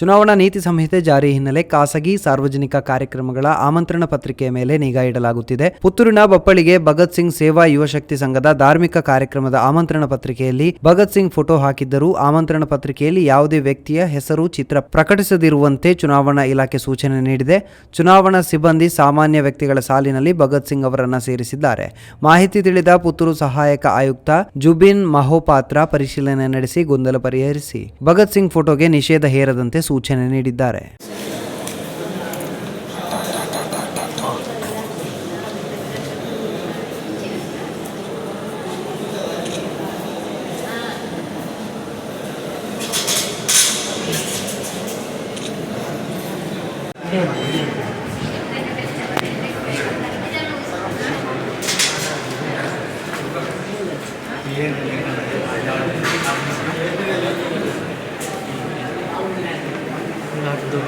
ಚುನಾವಣಾ ನೀತಿ ಸಂಹಿತೆ ಜಾರಿ ಹಿನ್ನೆಲೆ ಖಾಸಗಿ ಸಾರ್ವಜನಿಕ ಕಾರ್ಯಕ್ರಮಗಳ ಆಮಂತ್ರಣ ಪತ್ರಿಕೆಯ ಮೇಲೆ ನಿಗಾ ಇಡಲಾಗುತ್ತಿದೆ. ಪುತ್ತೂರಿನ ಬಪ್ಪಳಿಗೆ ಭಗತ್ ಸಿಂಗ್ ಸೇವಾ ಯುವಶಕ್ತಿ ಸಂಘದ ಧಾರ್ಮಿಕ ಕಾರ್ಯಕ್ರಮದ ಆಮಂತ್ರಣ ಪತ್ರಿಕೆಯಲ್ಲಿ ಭಗತ್ ಸಿಂಗ್ ಫೋಟೋ ಹಾಕಿದ್ದರೂ ಆಮಂತ್ರಣ ಪತ್ರಿಕೆಯಲ್ಲಿ ಯಾವುದೇ ವ್ಯಕ್ತಿಯ ಹೆಸರು, ಚಿತ್ರ ಪ್ರಕಟಿಸದಿರುವಂತೆ ಚುನಾವಣಾ ಇಲಾಖೆ ಸೂಚನೆ ನೀಡಿದೆ. ಚುನಾವಣಾ ಸಿಬ್ಬಂದಿ ಸಾಮಾನ್ಯ ವ್ಯಕ್ತಿಗಳ ಸಾಲಿನಲ್ಲಿ ಭಗತ್ ಸಿಂಗ್ ಅವರನ್ನು ಸೇರಿಸಿದ್ದಾರೆ. ಮಾಹಿತಿ ತಿಳಿದ ಪುತ್ತೂರು ಸಹಾಯಕ ಆಯುಕ್ತ ಜುಬಿನ್ ಮಹೋಪಾತ್ರ ಪರಿಶೀಲನೆ ನಡೆಸಿ ಗೊಂದಲ ಪರಿಹರಿಸಿ. ಭಗತ್ ಸಿಂಗ್ ಫೋಟೋಗೆ ನಿಷೇಧ ಹೇರದಂತೆ ಸೂಚನೆ ನೀಡಿದ್ದಾರೆ. ನಾಡ್ದು